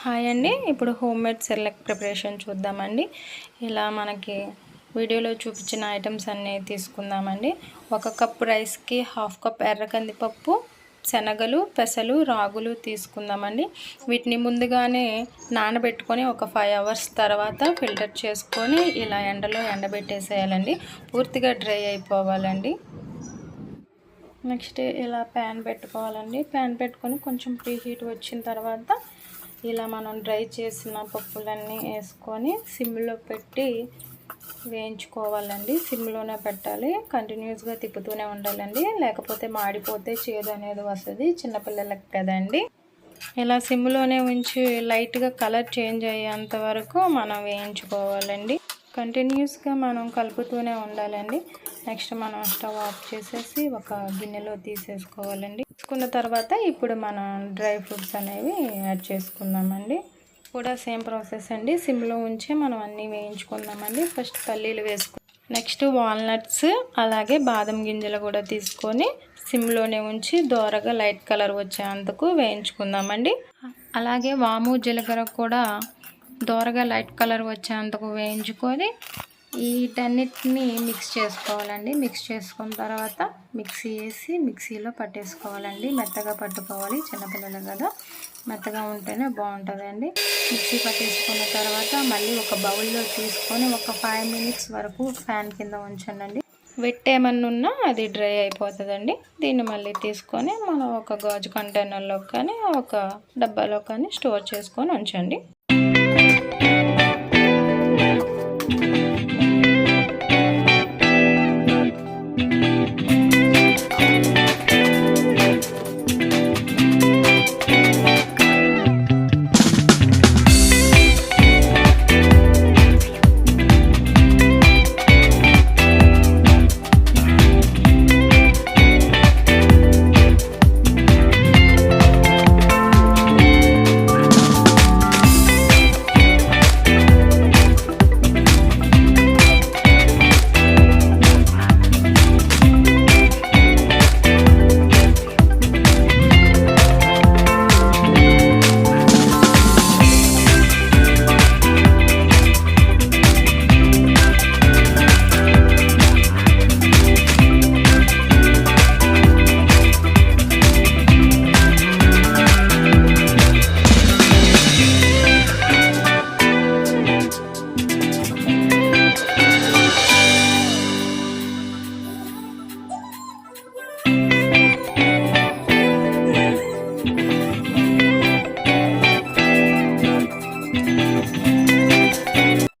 Hi అండి. ఇప్పుడు home made Cerelac preparation చూద్దామండి. ఇలా మనకి వీడియోలో చూపించిన ఐటమ్స్ అన్నీ తీసుకుందామండి. ఒక కప్ రైస్కి హాఫ్ కప్ ఎర్ర కందిపప్పు శనగలు పెసలు రాగులు తీసుకుందామండి. వీటిని ముందుగానే నానబెట్టుకొని ఒక ఫైవ్ అవర్స్ తర్వాత ఫిల్టర్ చేసుకొని ఇలా ఎండలో ఎండబెట్టేసేయాలండి. పూర్తిగా డ్రై అయిపోవాలండి. నెక్స్ట్ ఇలా ప్యాన్ పెట్టుకోవాలండి. ప్యాన్ పెట్టుకొని కొంచెం ప్రీ హీట్ వచ్చిన తర్వాత ఇలా మనం డ్రై చేసిన పప్పులన్నీ వేసుకొని సిమ్లో పెట్టి వేయించుకోవాలండి. సిమ్లోనే పెట్టాలి. కంటిన్యూస్గా తిప్పుతూనే ఉండాలండి. లేకపోతే మాడిపోతే చేదు అనేది వస్తుంది. చిన్నపిల్లలకి కదండి. ఇలా సిమ్లోనే ఉంచి లైట్గా కలర్ చేంజ్ అయ్యేంత వరకు మనం వేయించుకోవాలండి. కంటిన్యూస్గా మనం కలుపుతూనే ఉండాలండి. నెక్స్ట్ మనం స్టవ్ ఆఫ్ చేసేసి ఒక గిన్నెలో తీసేసుకోవాలండి. తీసుకున్న తర్వాత ఇప్పుడు మనం డ్రై ఫ్రూట్స్ అనేవి యాడ్ చేసుకుందామండి. కూడా సేమ్ ప్రాసెస్ అండి. సిమ్లో ఉంచే మనం అన్నీ వేయించుకుందామండి. ఫస్ట్ పల్లీలు వేసుకు నెక్స్ట్ వాల్నట్స్ అలాగే బాదం గింజలు కూడా తీసుకొని సిమ్లోనే ఉంచి దోరగా లైట్ కలర్ వచ్చేందుకు వేయించుకుందామండి. అలాగే వాము జీలకర్ర కూడా దోరగా లైట్ కలర్ వచ్చేంతకు వేయించుకొని వీటన్నిటిని మిక్స్ చేసుకోవాలండి. మిక్స్ చేసుకున్న తర్వాత మిక్సీ వేసి మిక్సీలో పట్టేసుకోవాలండి. మెత్తగా పట్టుకోవాలి చిన్నపిల్లలు కదా. మెత్తగా ఉంటేనే బాగుంటుందండి. మిక్సీ పట్టేసుకున్న తర్వాత మళ్ళీ ఒక బౌల్లో తీసుకొని ఒక ఫైవ్ మినిట్స్ వరకు ఫ్యాన్ కింద ఉంచండి వెట్ ఉన్నా అది డ్రై అయిపోతుందండి. దీన్ని మళ్ళీ తీసుకొని మనం ఒక గాజు కంటైనర్లో కానీ ఒక డబ్బాలో కానీ స్టోర్ చేసుకొని ఉంచండి. Música